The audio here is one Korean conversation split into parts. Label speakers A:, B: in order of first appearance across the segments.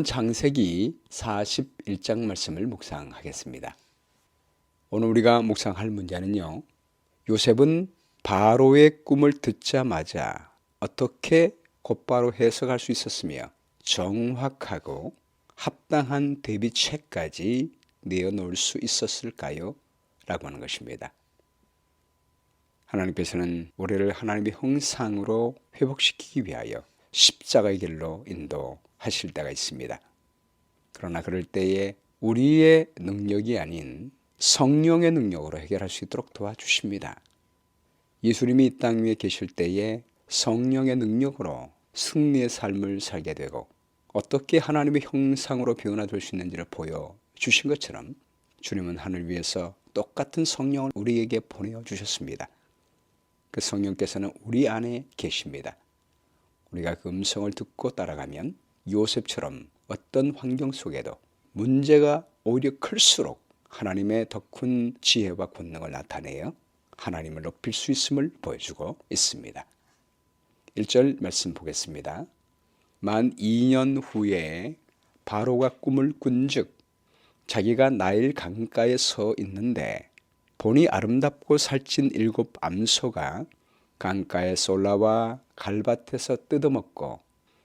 A: 오늘은 창세기 41장 말씀을 묵상하겠습니다. 오늘 우리가 묵상할 문제는요. 요셉은 바로의 꿈을 듣자마자 어떻게 곧바로 해석할 수 있었으며 정확하고 합당한 대비책까지 내어놓을 수 있었을까요? 라고 하는 것입니다. 하나님께서는 우리를 하나님의 형상으로 회복시키기 위하여 십자가의 길로 인도 하실 때가 있습니다. 그러나 그럴 때에 우리의 능력이 아닌 성령의 능력으로 해결할 수 있도록 도와주십니다. 예수님이 이 땅 위에 계실 때에 성령의 능력으로 승리의 삶을 살게 되고 어떻게 하나님의 형상으로 변화될 수 있는지를 보여 주신 것처럼 주님은 하늘 위에서 똑같은 성령을 우리에게 보내어 주셨습니다. 그 성령께서는 우리 안에 계십니다. 우리가 그 음성을 듣고 따라가면 요셉처럼 어떤 환경 속에도 문제가 오히려 클수록 하나님의 더 큰 지혜와 권능을 나타내어 하나님을 높일 수 있음을 보여주고 있습니다. 1절 말씀 보겠습니다. 만 2년 후에 바로가 꿈을 꾼즉 자기가 나일 강가에 서 있는데 보니 아름답고 살찐 일곱 암소가 강가에서 올라와 갈밭에서 뜯어먹고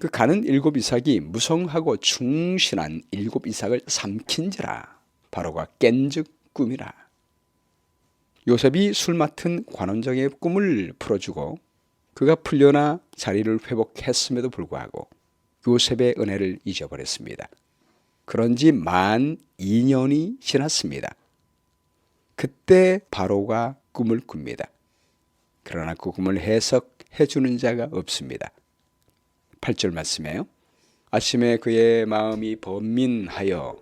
A: 그 가는 일곱 이삭이 무성하고 충실한 일곱 이삭을 삼킨지라 바로가 깬즉 꿈이라 요셉이 술 맡은 관원장의 꿈을 풀어주고 그가 풀려나 자리를 회복했음에도 불구하고 요셉의 은혜를 잊어버렸습니다. 그런 지 만 2년이 지났습니다. 그때 바로가 꿈을 꿉니다. 그러나 그 꿈을 해석해 주는 자가 없습니다. 8절 말씀에요. 아침에 그의 마음이 번민하여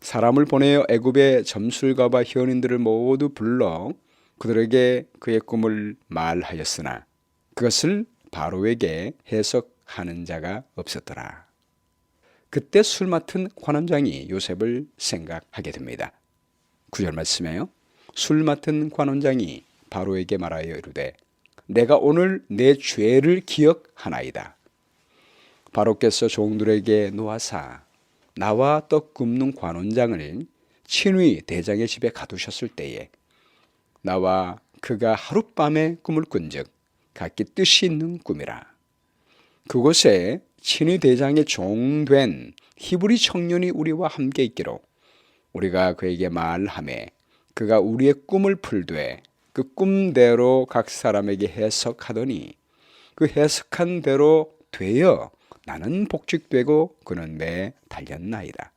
A: 사람을 보내어 애굽의 점술가와 현인들을 모두 불러 그들에게 그의 꿈을 말하였으나 그것을 바로에게 해석하는 자가 없었더라. 그때 술 맡은 관원장이 요셉을 생각하게 됩니다. 구절 말씀에요. 술 맡은 관원장이 바로에게 말하여 이르되 내가 오늘 내 죄를 기억하나이다. 바로께서 종들에게 놓아사 나와 떡 굽는 관원장을 친위 대장의 집에 가두셨을 때에 나와 그가 하룻밤에 꿈을 꾼즉 각기 뜻이 있는 꿈이라. 그곳에 친위 대장의 종된 히브리 청년이 우리와 함께 있기로 우리가 그에게 말하매 그가 우리의 꿈을 풀되 그 꿈대로 각 사람에게 해석하더니 그 해석한 대로 되어 나는 복직되고 그는 매 달렸나이다.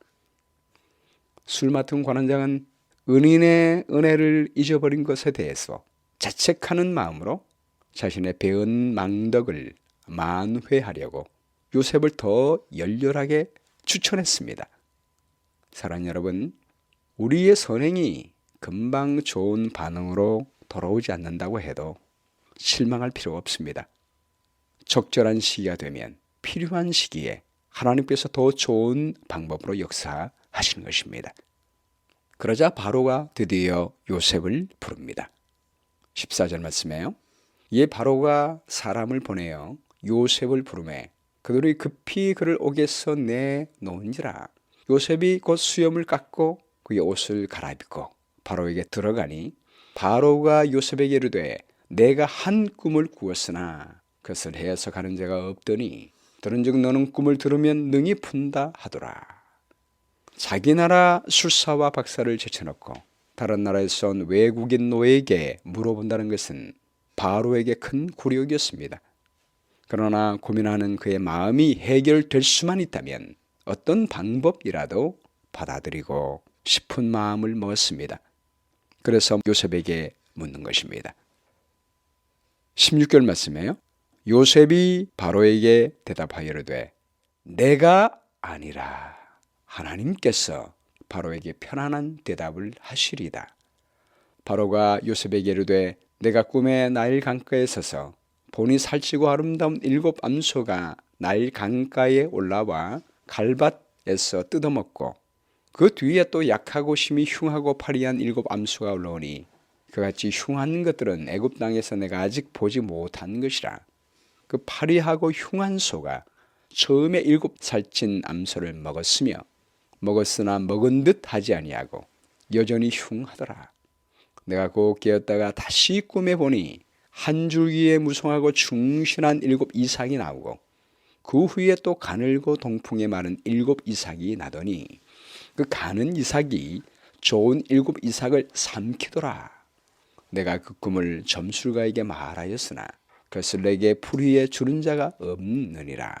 A: 술 맡은 관원장은 은인의 은혜를 잊어버린 것에 대해서 자책하는 마음으로 자신의 배은 망덕을 만회하려고 요셉을 더 열렬하게 추천했습니다. 사랑 여러분, 우리의 선행이 금방 좋은 반응으로 돌아오지 않는다고 해도 실망할 필요가 없습니다. 적절한 시기가 되면 필요한 시기에 하나님께서 더 좋은 방법으로 역사하시는 것입니다. 그러자 바로가 드디어 요셉을 부릅니다. 14절 말씀에요. 이 바로가 사람을 보내어 요셉을 부르매 그들이 급히 그를 옥에서 내놓은지라 요셉이 곧 수염을 깎고 그의 옷을 갈아입고 바로에게 들어가니 바로가 요셉에게 이르되 내가 한 꿈을 꾸었으나 그것을 해석하는 자가 없더니 들은즉 너는 꿈을 들으면 능히 푼다 하더라. 자기 나라 술사와 박사를 제쳐놓고 다른 나라에서 온 외국인 노예에게 물어본다는 것은 바로에게 큰 굴욕이었습니다. 그러나 고민하는 그의 마음이 해결될 수만 있다면 어떤 방법이라도 받아들이고 싶은 마음을 먹었습니다. 그래서 요셉에게 묻는 것입니다. 16절 말씀에요. 요셉이 바로에게 대답하여 이르되 내가 아니라 하나님께서 바로에게 편안한 대답을 하시리다. 바로가 요셉에게 이르되 내가 꿈에 나일 강가에 서서 보니 살찌고 아름다운 일곱 암소가 나일 강가에 올라와 갈밭에서 뜯어먹고 그 뒤에 또 약하고 심히 흉하고 파리한 일곱 암소가 올라오니 그같이 흉한 것들은 애굽 땅에서 내가 아직 보지 못한 것이라 그 파리하고 흉한 소가 처음에 일곱 살찐 암소를 먹었으며 먹었으나 먹은 듯 하지 아니하고 여전히 흉하더라. 내가 곧 깨었다가 다시 꿈에 보니 한 줄기에 무성하고 충실한 일곱 이삭이 나오고 그 후에 또 가늘고 동풍에 마른 일곱 이삭이 나더니 그 가는 이삭이 좋은 일곱 이삭을 삼키더라. 내가 그 꿈을 점술가에게 말하였으나 그것을 내게 풀이에 주는 자가 없느니라.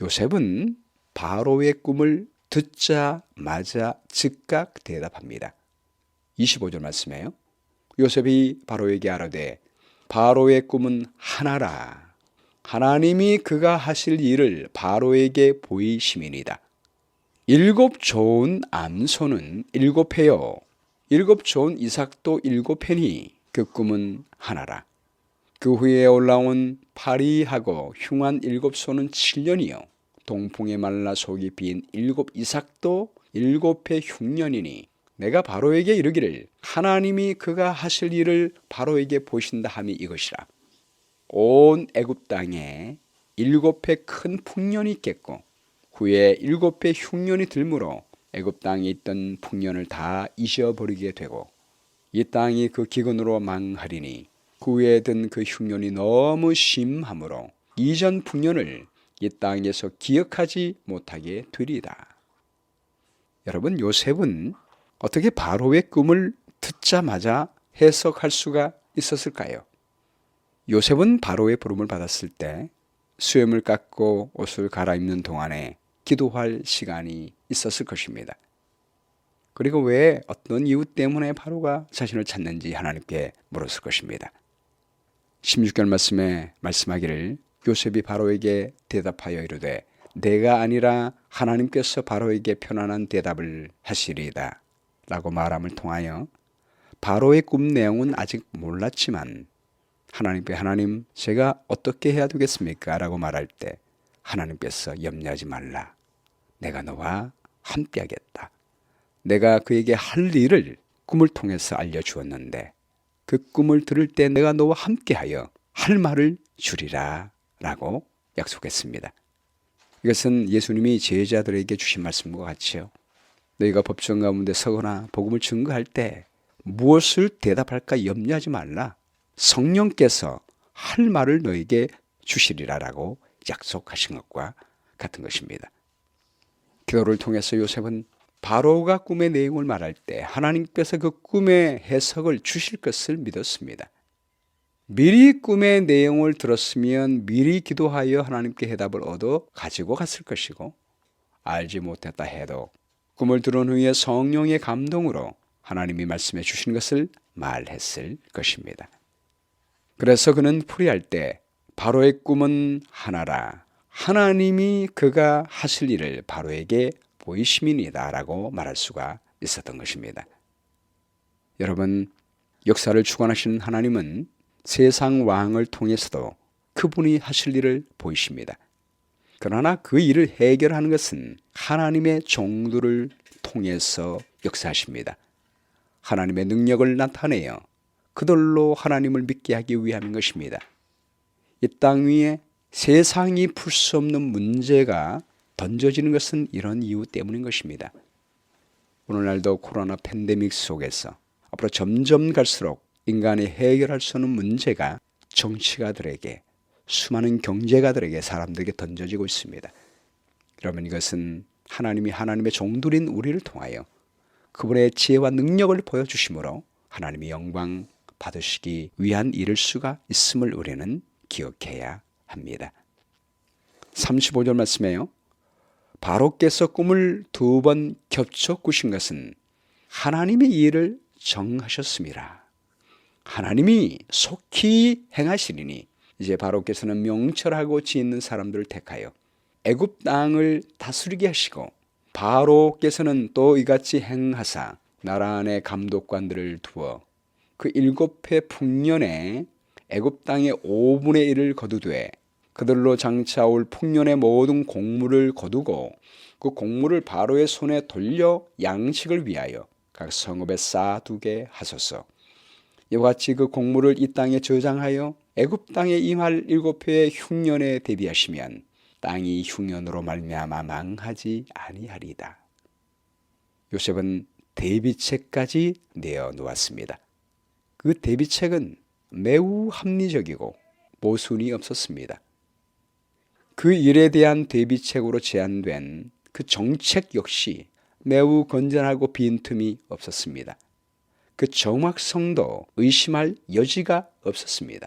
A: 요셉은 바로의 꿈을 듣자마자 즉각 대답합니다. 25절 말씀에요. 요셉이 바로에게 아뢰되 바로의 꿈은 하나라. 하나님이 그가 하실 일을 바로에게 보이심이니이다. 일곱 좋은 암소는 일곱 해요. 일곱 좋은 이삭도 일곱 해니 그 꿈은 하나라. 그 후에 올라온 파리하고 흉한 일곱 소는 7년이요. 동풍에 말라 속이 빈 일곱 이삭도 일곱 해 흉년이니 내가 바로에게 이르기를 하나님이 그가 하실 일을 바로에게 보신다 함이 이것이라. 온 애굽 땅에 일곱 해 큰 풍년이 있겠고 후에 일곱 해 흉년이 들므로 애굽 땅에 있던 풍년을 다 잊어버리게 되고 이 땅이 그 기근으로 망하리니 그 후에 든 그 흉년이 너무 심하므로 이전 풍년을 이 땅에서 기억하지 못하게 되리다. 여러분 요셉은 어떻게 바로의 꿈을 듣자마자 해석할 수가 있었을까요? 요셉은 바로의 부름을 받았을 때 수염을 깎고 옷을 갈아입는 동안에 기도할 시간이 있었을 것입니다. 그리고 왜 어떤 이유 때문에 바로가 자신을 찾는지 하나님께 물었을 것입니다. 16절 말씀에 말씀하기를 요셉이 바로에게 대답하여 이르되 내가 아니라 하나님께서 바로에게 편안한 대답을 하시리이다 라고 말함을 통하여 바로의 꿈 내용은 아직 몰랐지만 하나님께 하나님 제가 어떻게 해야 되겠습니까? 라고 말할 때 하나님께서 염려하지 말라. 내가 너와 함께하겠다. 내가 그에게 할 일을 꿈을 통해서 알려주었는데 그 꿈을 들을 때 내가 너와 함께하여 할 말을 주리라 라고 약속했습니다. 이것은 예수님이 제자들에게 주신 말씀과 같이요. 너희가 법정 가운데 서거나 복음을 증거할 때 무엇을 대답할까 염려하지 말라. 성령께서 할 말을 너에게 주시리라라고 약속하신 것과 같은 것입니다. 기도를 통해서 요셉은 바로가 꿈의 내용을 말할 때 하나님께서 그 꿈의 해석을 주실 것을 믿었습니다. 미리 꿈의 내용을 들었으면 미리 기도하여 하나님께 해답을 얻어 가지고 갔을 것이고 알지 못했다 해도 꿈을 들은 후에 성령의 감동으로 하나님이 말씀해 주신 것을 말했을 것입니다. 그래서 그는 풀이할 때 바로의 꿈은 하나라. 하나님이 그가 하실 일을 바로에게 보이심이니다라고 말할 수가 있었던 것입니다. 여러분, 역사를 주관하시는 하나님은 세상 왕을 통해서도 그분이 하실 일을 보이십니다. 그러나 그 일을 해결하는 것은 하나님의 종들을 통해서 역사하십니다. 하나님의 능력을 나타내어 그들로 하나님을 믿게 하기 위함인 것입니다. 이 땅 위에 세상이 풀 수 없는 문제가 던져지는 것은 이런 이유 때문인 것입니다. 오늘날도 코로나 팬데믹 속에서 앞으로 점점 갈수록 인간이 해결할 수 없는 문제가 정치가들에게 수많은 경제가들에게 사람들에게 던져지고 있습니다. 그러면 이것은 하나님이 하나님의 종들인 우리를 통하여 그분의 지혜와 능력을 보여주심으로 하나님이 영광 받으시기 위한 일일 수가 있음을 우리는 기억해야 합니다. 35절 말씀에요. 바로께서 꿈을 두 번 겹쳐 꾸신 것은 하나님의 일을 정하셨습니다. 하나님이 속히 행하시리니 이제 바로께서는 명철하고 지혜 있는 사람들을 택하여 애굽 땅을 다스리게 하시고 바로께서는 또 이같이 행하사 나라 안에 감독관들을 두어 그 일곱 해 풍년에 애굽 땅의 5분의 1을 거두되 그들로 장차올 풍년의 모든 곡물을 거두고 그 곡물을 바로의 손에 돌려 양식을 위하여 각 성읍에 쌓아두게 하소서. 이와 같이 그 곡물을 이 땅에 저장하여 애굽 땅에 임할 일곱 해의 흉년에 대비하시면 땅이 흉년으로 말미암아 망하지 아니하리이다. 요셉은 대비책까지 내어 놓았습니다. 그 대비책은 매우 합리적이고 모순이 없었습니다. 그 일에 대한 대비책으로 제안된 그 정책 역시 매우 건전하고 빈틈이 없었습니다. 그 정확성도 의심할 여지가 없었습니다.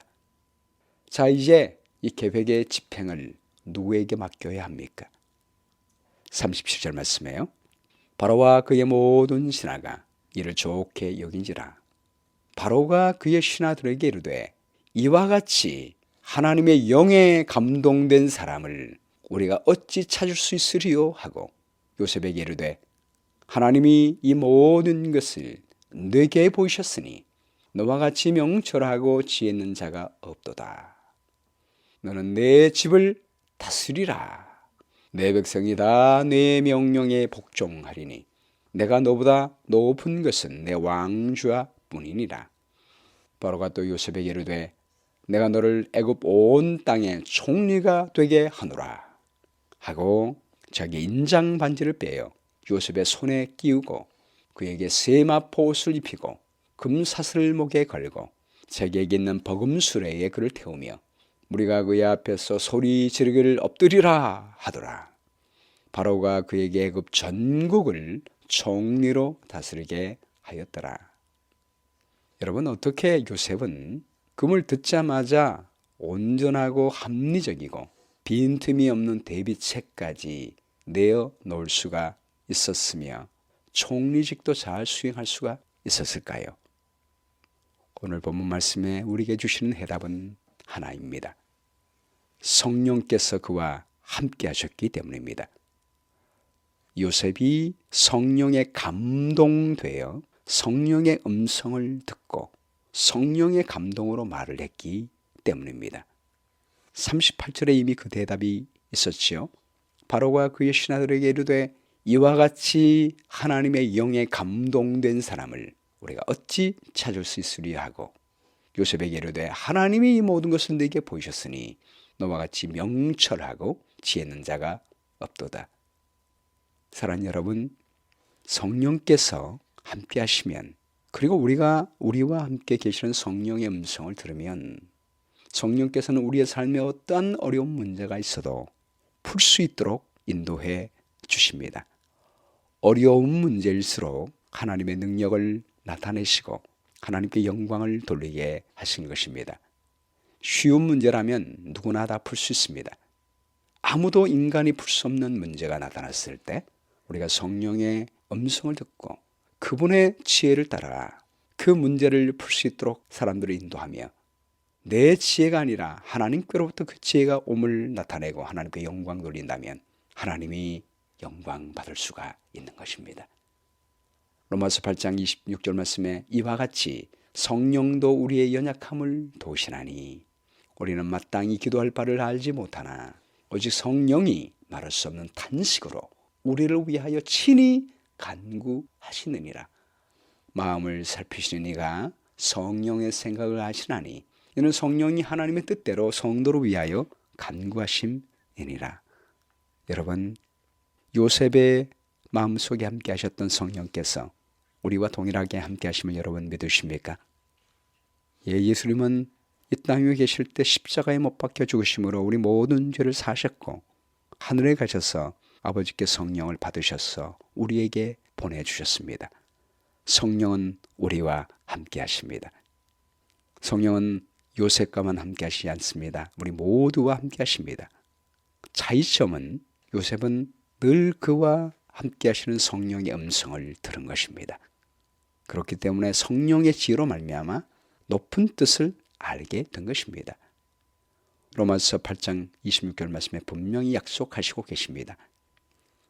A: 자, 이제 이 계획의 집행을 누구에게 맡겨야 합니까? 37절 말씀에요. 바로와 그의 모든 신하가 이를 좋게 여긴지라. 바로가 그의 신하들에게 이르되 이와 같이 하나님의 영에 감동된 사람을 우리가 어찌 찾을 수 있으리요 하고 요셉에게 이르되 하나님이 이 모든 것을 내게 보이셨으니 너와 같이 명철하고 지혜 있는 자가 없도다. 너는 내 집을 다스리라. 내 백성이 다 내 명령에 복종하리니 내가 너보다 높은 것은 내 왕좌 뿐이니라. 바로가 또 요셉에게 이르되 내가 너를 애굽 온 땅의 총리가 되게 하노라 하고 자기 인장 반지를 빼어 요셉의 손에 끼우고 그에게 세마포 옷을 입히고 금사슬을 목에 걸고 자기에게 있는 버금수레에 그를 태우며 우리가 그의 앞에서 소리 지르기를 엎드리라 하더라. 바로가 그에게 애굽 전국을 총리로 다스리게 하였더라. 여러분 어떻게 요셉은 금을 듣자마자 온전하고 합리적이고 빈틈이 없는 대비책까지 내어 놓을 수가 있었으며 총리직도 잘 수행할 수가 있었을까요? 오늘 본문 말씀에 우리에게 주시는 해답은 하나입니다. 성령께서 그와 함께 하셨기 때문입니다. 요셉이 성령에 감동되어 성령의 음성을 듣고 성령의 감동으로 말을 했기 때문입니다. 38절에 이미 그 대답이 있었지요. 바로가 그의 신하들에게 이르되 이와 같이 하나님의 영에 감동된 사람을 우리가 어찌 찾을 수 있으리야 하고 요셉에게 이르되 하나님이 이 모든 것을 내게 보이셨으니 너와 같이 명철하고 지혜 있는 자가 없도다. 사랑 여러분, 성령께서 함께 하시면 그리고 우리가 우리와 함께 계시는 성령의 음성을 들으면 성령께서는 우리의 삶에 어떠한 어려운 문제가 있어도 풀 수 있도록 인도해 주십니다. 어려운 문제일수록 하나님의 능력을 나타내시고 하나님께 영광을 돌리게 하신 것입니다. 쉬운 문제라면 누구나 다 풀 수 있습니다. 아무도 인간이 풀 수 없는 문제가 나타났을 때 우리가 성령의 음성을 듣고 그분의 지혜를 따라 그 문제를 풀 수 있도록 사람들을 인도하며 내 지혜가 아니라 하나님께로부터 그 지혜가 옴을 나타내고 하나님께 영광 돌린다면 하나님이 영광 받을 수가 있는 것입니다. 로마서 8장 26절 말씀에 이와 같이 성령도 우리의 연약함을 도시나니 우리는 마땅히 기도할 바를 알지 못하나 오직 성령이 말할 수 없는 탄식으로 우리를 위하여 친히 간구하시느니라. 마음을 살피시는 이가 성령의 생각을 하시나니 이는 성령이 하나님의 뜻대로 성도를 위하여 간구하심이니라. 여러분 요셉의 마음속에 함께 하셨던 성령께서 우리와 동일하게 함께 하심을 여러분 믿으십니까? 예, 예수님은 이 땅 위에 계실 때 십자가에 못 박혀 죽으심으로 우리 모든 죄를 사셨고 하늘에 가셔서 아버지께 성령을 받으셔서 우리에게 보내주셨습니다. 성령은 우리와 함께 하십니다. 성령은 요셉과만 함께 하시지 않습니다. 우리 모두와 함께 하십니다. 차이점은 요셉은 늘 그와 함께 하시는 성령의 음성을 들은 것입니다. 그렇기 때문에 성령의 지혜로 말미암아 높은 뜻을 알게 된 것입니다. 로마서 8장 26절 말씀에 분명히 약속하시고 계십니다.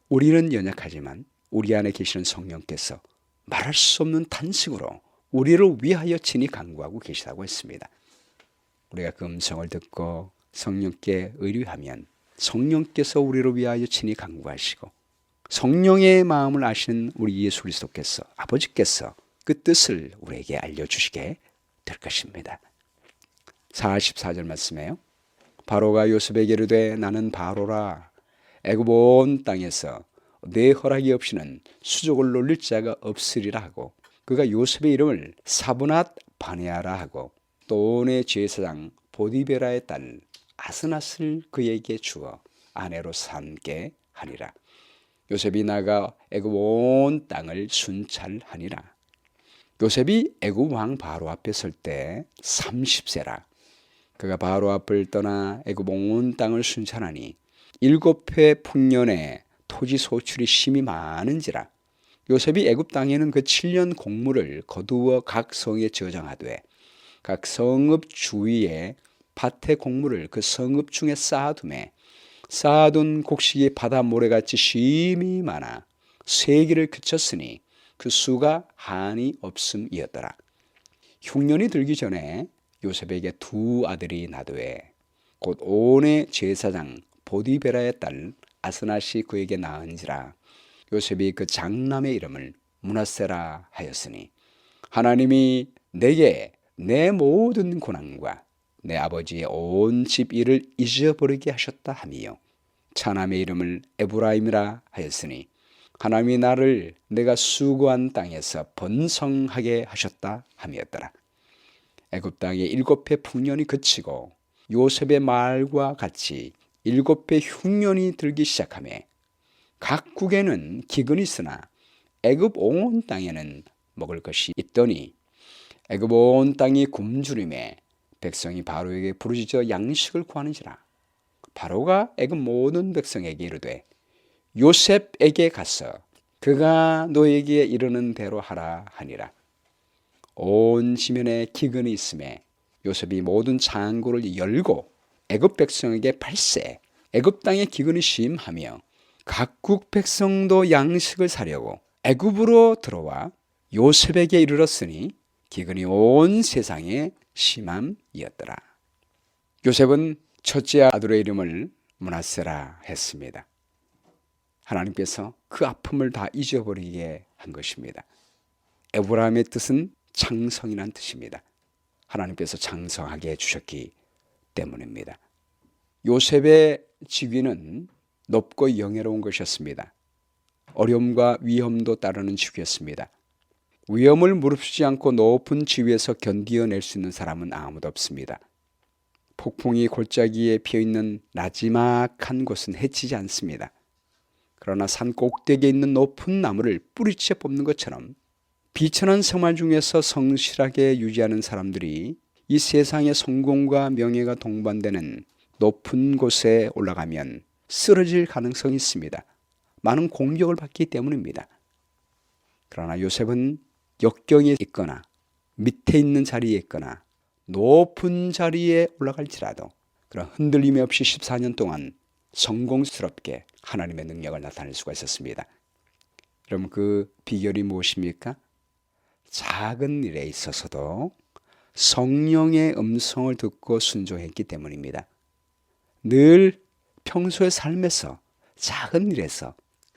A: 우리는 연약하지만 우리 안에 계시는 성령께서 말할 수 없는 탄식으로 우리를 위하여 친히 강구하고 계시다고 했습니다. 우리가 그 음성을 듣고 성령께 의뢰하면 성령께서 우리를 위하여 친히 강구하시고 성령의 마음을 아시는 우리 예수 그리스도께서 아버지께서 그 뜻을 우리에게 알려주시게 될 것입니다. 44절 말씀에요. 바로가 요셉에게 이르되 나는 바로라 애굽 온 땅에서 내 허락이 없이는 수족을 놀릴 자가 없으리라 하고 그가 요셉의 이름을 사브낫 바네아라 하고 또 온의 제사장 보디베라의 딸 아스낫을 그에게 주어 아내로 삼게 하니라. 요셉이 나가 애굽 온 땅을 순찰하니라. 요셉이 애굽 왕 바로 앞에 설 때 30세라. 그가 바로 앞을 떠나 애굽 온 땅을 순찰하니 일곱 해 풍년에 토지 소출이 심히 많은지라 요셉이 애굽 땅에는 그 7년 곡물을 거두어 각 성에 저장하되 각 성읍 주위에 밭의 곡물을 그 성읍 중에 쌓아두매 쌓아둔 곡식이 바다 모래같이 심히 많아 세기를 그쳤으니 그 수가 한이 없음이었더라. 흉년이 들기 전에 요셉에게 두 아들이 나도에 곧 온의 제사장 보디베라의 딸 아스낫이 그에게 낳은지라 요셉이 그 장남의 이름을 문하세라 하였으니 하나님이 내게 내 모든 고난과 내 아버지의 온 집 일을 잊어버리게 하셨다 하며 차남의 이름을 에브라임이라 하였으니 하나님이 나를 내가 수고한 땅에서 번성하게 하셨다 함이었더라. 애굽 땅에 일곱 해 풍년이 그치고 요셉의 말과 같이 일곱 해 흉년이 들기 시작하매 각국에는 기근이 있으나 애굽 온 땅에는 먹을 것이 있더니 애굽 온 땅이 굶주림에 백성이 바로에게 부르짖어 양식을 구하는지라. 바로가 애굽 모든 백성에게 이르되 요셉에게 가서 그가 너에게 이르는 대로 하라 하니라. 온 지면에 기근이 있음에 요셉이 모든 창고를 열고 애굽 백성에게 팔세 애굽 땅에 기근이 심하며 각국 백성도 양식을 사려고 애굽으로 들어와 요셉에게 이르렀으니 기근이 온 세상에 심함이었더라. 요셉은 첫째 아들의 이름을 문하세라 했습니다. 하나님께서 그 아픔을 다 잊어버리게 한 것입니다. 에브라임의 뜻은 창성이란 뜻입니다. 하나님께서 창성하게 해주셨기 때문입니다. 요셉의 직위는 높고 영예로운 것이었습니다. 어려움과 위험도 따르는 직위였습니다. 위험을 무릅쓰지 않고 높은 지위에서 견디어낼 수 있는 사람은 아무도 없습니다. 폭풍이 골짜기에 피어있는 나지막한 곳은 해치지 않습니다. 그러나 산 꼭대기에 있는 높은 나무를 뿌리채 뽑는 것처럼 비천한 생활 중에서 성실하게 유지하는 사람들이 이 세상의 성공과 명예가 동반되는 높은 곳에 올라가면 쓰러질 가능성이 있습니다. 많은 공격을 받기 때문입니다. 그러나 요셉은 역경에 있거나 밑에 있는 자리에 있거나 높은 자리에 올라갈지라도 그런 흔들림이 없이 14년 동안 성공스럽게 하나님의 능력을 나타낼 수가 있었습니다. 그럼 그 비결이 무엇입니까? 작은 일에 있어서도 성령의 음성을 듣고 순종했기 때문입니다. 늘 평소의 삶에서 작은 일에서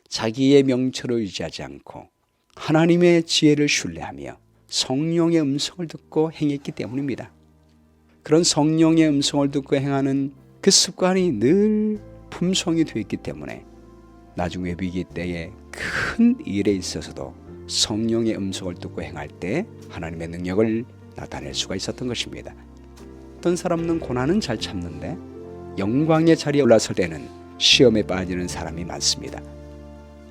A: 자기의 명철을 유지하지 않고 하나님의 지혜를 신뢰하며 성령의 음성을 듣고 행했기 때문입니다. 그런 성령의 음성을 듣고 행하는 그 습관이 늘 품성이 되어 있기 때문에 나중에 위기 때에 큰 일에 있어서도 성령의 음성을 듣고 행할 때 하나님의 능력을 나타낼 수가 있었던 것입니다. 어떤 사람은 고난은 잘 참는데 영광의 자리에 올라설 때는 시험에 빠지는 사람이 많습니다.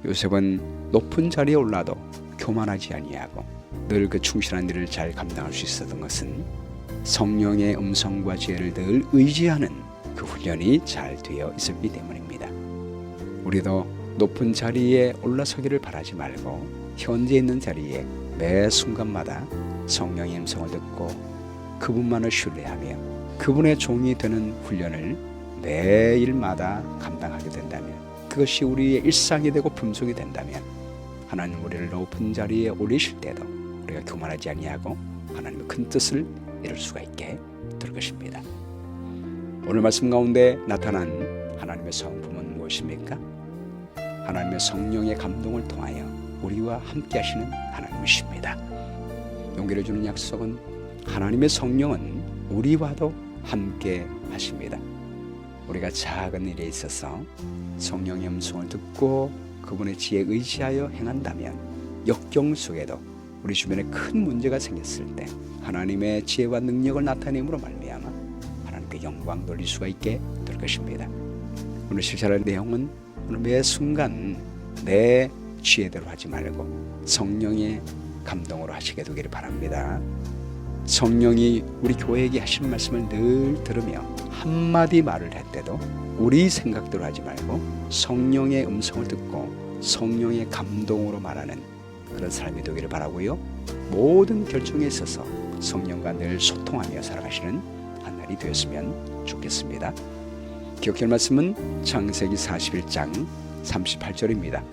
A: 요셉은 높은 자리에 올라도 교만하지 아니하고 늘 그 충실한 일을 잘 감당할 수 있었던 것은 성령의 음성과 지혜를 늘 의지하는 그 훈련이 잘 되어 있었기 때문입니다. 우리도 높은 자리에 올라서기를 바라지 말고 현재 있는 자리에 매 순간마다 성령의 음성을 듣고 그분만을 신뢰하며 그분의 종이 되는 훈련을 매일마다 감당하게 된다면 그것이 우리의 일상이 되고 품속이 된다면 하나님 우리를 높은 자리에 올리실 때도 우리가 교만하지 아니하고 하나님의 큰 뜻을 이룰 수가 있게 될 것입니다. 오늘 말씀 가운데 나타난 하나님의 성품은 무엇입니까? 하나님의 성령의 감동을 통하여 우리와 함께 하시는 하나님이십니다. 용기를 주는 약속은 하나님의 성령은 우리와도 함께 하십니다. 우리가 작은 일에 있어서 성령의 음성을 듣고 그분의 지혜에 의지하여 행한다면 역경 속에도 우리 주변에 큰 문제가 생겼을 때 하나님의 지혜와 능력을 나타내므로 말미암아 하나님께 영광 돌릴 수가 있게 될 것입니다. 오늘 실천할 내용은 오늘 매 순간 내 지혜대로 하지 말고 성령의 감동으로 하시게 되기를 바랍니다. 성령이 우리 교회에게 하시는 말씀을 늘 들으며 한마디 말을 할 때도 우리 생각대로 하지 말고 성령의 음성을 듣고 성령의 감동으로 말하는 그런 삶이 되기를 바라고요. 모든 결정에 있어서 성령과 늘 소통하며 살아가시는 한 날이 되었으면 좋겠습니다. 기억할 말씀은 창세기 41장 38절입니다.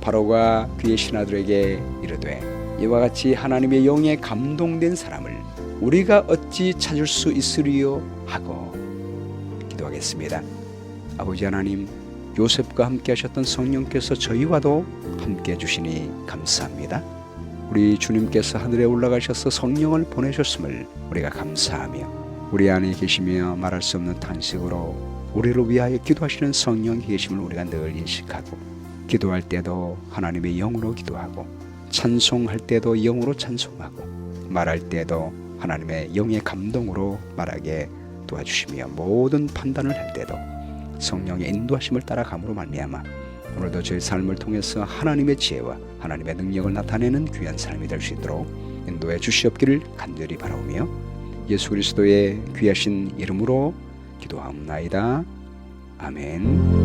A: 바로가 그의 신하들에게 이르되 이와 같이 하나님의 영에 감동된 사람을 우리가 어찌 찾을 수 있으리요 하고 기도하겠습니다. 아버지 하나님 요셉과 함께 하셨던 성령께서 저희와도 함께 해 주시니 감사합니다. 우리 주님께서 하늘에 올라가셔서 성령을 보내셨음을 우리가 감사하며 우리 안에 계시며 말할 수 없는 탄식으로 우리를 위하여 기도하시는 성령이 계심을 우리가 늘 인식하고 기도할 때도 하나님의 영으로 기도하고 찬송할 때도 영으로 찬송하고 말할 때도 하나님의 영의 감동으로 말하게 도와주시며 모든 판단을 할 때도 성령의 인도하심을 따라감으로 말미암아 오늘도 저희 삶을 통해서 하나님의 지혜와 하나님의 능력을 나타내는 귀한 삶이 될 수 있도록 인도해 주시옵기를 간절히 바라오며 예수 그리스도의 귀하신 이름으로 기도하옵나이다. 아멘.